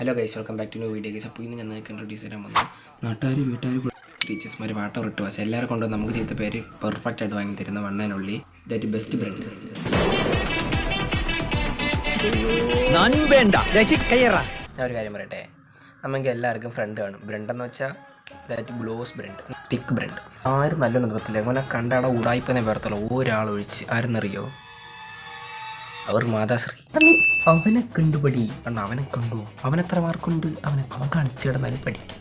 Hello guys welcome back to new video guys അപ്പോൾ ഇന്ന് ഞാൻ നിങ്ങൾക്ക് ഇൻട്രൊഡ്യൂസ് ചെയ്യാൻ വന്നു നാട്ടുകാർ വീട്ടുകാർ ടീച്ചേഴ്സ്മാർ വാട്ടർ ഇട്ട്. വാശ എല്ലാവരും കൊണ്ട് നമുക്ക് ചെയ്ത പേര് പെർഫെക്റ്റ് ആയിട്ട് വാങ്ങി തരുന്ന വണ്ണനുള്ളി. That best കയ്യറ. ഞാൻ ഒരു കാര്യം പറയട്ടെ. നമുക്ക് എല്ലാവർക്കും ഫ്രണ്ട് കാണും. ബ്രണ്ട് എന്ന് വെച്ചാൽ ദാറ്റ് ഗ്ലോസ് ബ്രണ്ട് തിക്ക് ബ്രണ്ട് ആരും നല്ലൊന്നും പറ്റില്ല അങ്ങനെ കണ്ടാടെ ഉടായ്പനെ ഒരാൾ ഒരാളൊഴിച്ച് ആരെന്നറിയോ? അവർ മാതാശ്രീ. അവനെ കണ്ടുപടി. കണ്ട അവനെ കണ്ടു. അവൻ എത്ര മാർക്കുണ്ട്? അവനെ അവൻ കാണിച്ചു കിടന്നാലും പഠിക്കും.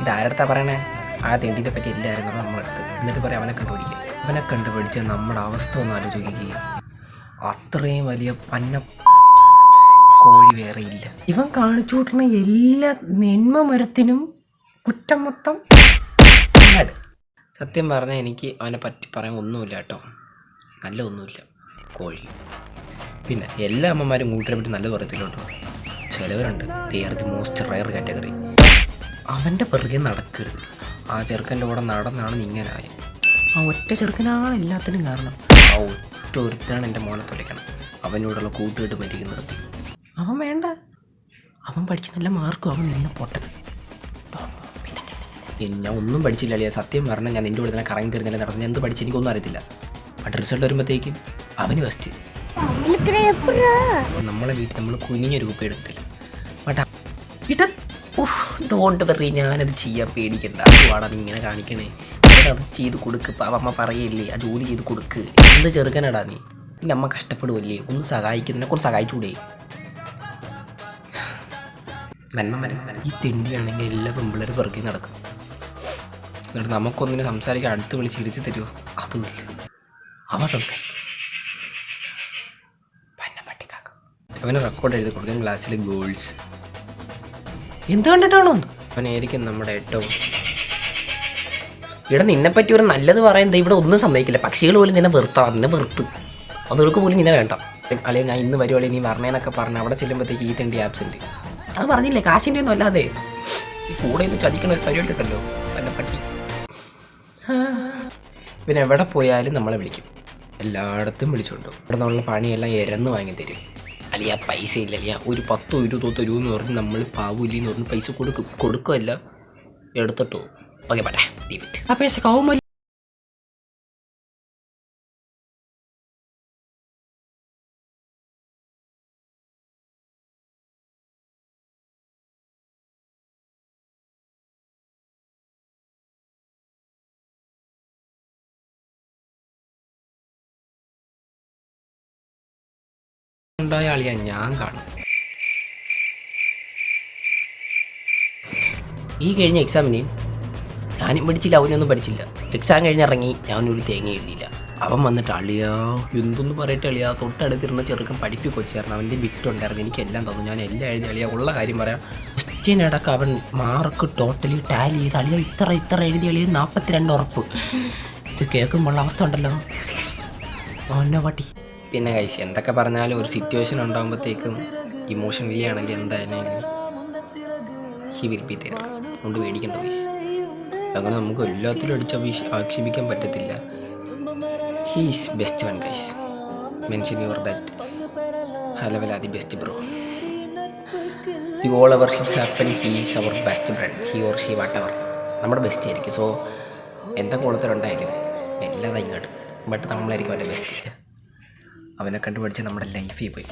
ഇതാരടുത്താ പറയണേ? ആ തേണ്ടിനെ പറ്റി എല്ലാവരും നമ്മളെടുത്ത് എന്നിട്ട് പറയാം അവനെ കണ്ടുപിടിക്കുക അവനെ കണ്ടുപിടിച്ച നമ്മുടെ അവസ്ഥ ഒന്ന് ആലോചിക്കുക അത്രയും വലിയ പന്ന കോഴി വേറെ ഇല്ല. ഇവൻ കാണിച്ചു കൂട്ടുന്ന എല്ലാ നെന്മ മരത്തിനും കുറ്റം മൊത്തം സത്യം പറഞ്ഞാൽ എനിക്ക് അവനെ പറ്റി പറയാൻ ഒന്നുമില്ല കേട്ടോ. നല്ല ഒന്നുമില്ല. കോഴി പിന്നെ എല്ലാ അമ്മമാരും കൂട്ടിനെ പറ്റി നല്ലത് പറയത്തില്ല കേട്ടോ ചിലവരുണ്ട് they are the most rare category അവന്റെ പിറകെ നടക്കരുത്. ആ ചെറുക്കന്റെ കൂടെ നടന്നാണ് നിങ്ങനായ ആ ഒറ്റ ചെറുക്കനാണ് എല്ലാത്തിനും കാരണം. ആ ഒറ്റ ഒരുത്തനാണ് എന്റെ മോനെ തുലയ്ക്കണം അവനോടുള്ള കൂട്ടുകെട്ട് പറ്റിക്ക് നിർത്തി. അവൻ വേണ്ട. അവൻ പഠിച്ച് നല്ല മാർക്കും അവൻ നിന്നെ പൊട്ടൻ ഞാൻ ഒന്നും പഠിച്ചില്ല അളിയ. സത്യം പറഞ്ഞാൽ ഞാൻ നിന്റെ കൂടെ തന്നെ കറങ്ങി തരുന്നില്ല നടന്നു. എന്ത് പഠിച്ച് എനിക്കൊന്നും അറിയത്തില്ല. ബട്ട് റിസൾട്ട് വരുമ്പോഴത്തേക്കും അവന് ഫസ്റ്റ് നമ്മളെ വീട്ടിൽ നമ്മൾ കുഞ്ഞു കുപ്പി എടുത്തില്ല ബട്ട് ഇട ഡോണ്ട് വെറി ഞാനത് ചെയ്യാൻ പേടിക്കണ്ട. അതുവാണ് അത് ഇങ്ങനെ കാണിക്കണേ. അത് ചെയ്ത് കൊടുക്ക് അമ്മ പറയില്ലേ ആ ജോലി ചെയ്ത് കൊടുക്ക്. എന്ത് ചെറുക്കനടാ നീ? പിന്നെ അമ്മ കഷ്ടപ്പെടുവല്ലേ? ഒന്ന് സഹായിക്കുന്നതിനെ കുറച്ച് സഹായിച്ചുകൂടെ നന്മ മരം ഈ തിണ്ടിയാണെങ്കിൽ എല്ലാ പെമ്പിള്ളേരും പിറകെ നടക്കും. എന്നിട്ട് നമുക്കൊന്നിനെ സംസാരിക്കാൻ അടുത്ത് വിളിച്ച് ഇരുത്തി തരുമോ അതുമില്ല അവൻ സംസാരിക്കും പന്ന പട്ടിക്കാക്ക അവന് റെക്കോർഡ് എഴുതി കൊടുക്കാൻ ക്ലാസ്സിലെ ഗോൾസ് എന്ത് കണ്ടിട്ടാണോ അവനായിരിക്കും നമ്മുടെ ഏറ്റവും ഇവിടെ നിന്നെപ്പറ്റി ഒരു നല്ലത് പറയുന്നത് ഇവിടെ ഒന്നും സംഭവിക്കില്ല പക്ഷികൾ പോലും നിന്നെ വെറുത്താ നിന്നെ വെറുത്ത്. അതുകൾക്ക് പോലും നിന്നെ വേണ്ട. അല്ലെങ്കിൽ ഞാൻ ഇന്ന് വരുവാളി നീ വരണേന്നൊക്കെ പറഞ്ഞ് അവിടെ ചെല്ലുമ്പോഴത്തേക്ക് ഈ തിണ്ടി ആബ്സെന്റ് അത് പറഞ്ഞില്ലേ കാശിന്റെ ഒന്നും അല്ലാതെ. ഈ കൂടെ നിന്ന് ചതിക്കണ ഒരു പരിപാടി ഉണ്ടല്ലോ എന്നെ പട്ടി പിന്നെ എവിടെ പോയാലും നമ്മളെ വിളിക്കും. എല്ലായിടത്തും വിളിച്ചുകൊണ്ടു. ഇവിടെ നിന്നുള്ള പണിയെല്ലാം ഇരന്ന് വാങ്ങി തരും അലിയ പൈസ ഇല്ല അലിയ ഒരു പത്തോ ഇരുപതോ തരൂ എന്ന് പറഞ്ഞ് നമ്മൾ പാവില്ലെന്ന് പറഞ്ഞ് പൈസ കൊടുക്കും കൊടുക്കുമല്ല എടുത്തിട്ടോ. ഓക്കെ പറ്റേ ആ പൈസ കൗമലി ഉണ്ടായ ആളിയാ ഞാൻ കാണും. ഈ കഴിഞ്ഞ എക്സാമിന് ഞാനും പഠിച്ചില്ല അവനൊന്നും പഠിച്ചില്ല. എക്സാം കഴിഞ്ഞിറങ്ങി ഞാനൊരു തേങ്ങ എഴുതിയില്ല. അവൻ വന്നിട്ട് അളിയാ എന്തൊന്നും പറയട്ടെ അളിയാ തൊട്ടടുത്തിരുന്ന ചെറുക്കൻ പഠിപ്പി കൊച്ചായിരുന്നു അവന്റെ ബിറ്റ് ഉണ്ടായിരുന്നു എനിക്കെല്ലാം തന്നു ഞാൻ എല്ലാം എഴുതി അളിയാ ഉള്ള കാര്യം പറയാം. ക്വസ്റ്റ്യനടക്കം അവൻ മാർക്ക് ടോട്ടലി ടാലി ചെയ്ത് അളിയാ ഇത്ര ഇത്ര എഴുതി അളിയ നാൽപ്പത്തിരണ്ട് ഉറപ്പ്. ഇത് കേൾക്കുമ്പോൾ അവസ്ഥ ഉണ്ടല്ലോ. ഓന്നെ പട്ടി പിന്നെ കൈസ് എന്തൊക്കെ പറഞ്ഞാലും ഒരു സിറ്റുവേഷൻ ഉണ്ടാകുമ്പോഴത്തേക്കും ഇമോഷണലി ആണെങ്കിൽ എന്തായാലും ഹി വിൽ ബി തേർ കൊണ്ട് പേടിക്കണ്ട കൈസ് അങ്ങനെ നമുക്ക് എല്ലാത്തിലും അടിച്ച് ആക്ഷേപിക്കാൻ പറ്റത്തില്ല. He's best one guys mention your that ഹലവല the best bro the all our ship happen he's our best friend he or she what our നമ്മുടെ ബെസ്റ്റ് ആയിരിക്കും. സോ എന്തൊക്കെ കുളത്തിലുണ്ടായാലും എല്ലാം ഇങ്ങോട്ട്. ബട്ട് നമ്മളായിരിക്കും അവന്റെ ബെസ്റ്റ് അവനെ കണ്ടുപിടിച്ച് നമ്മുടെ ലൈഫിൽ പോയി.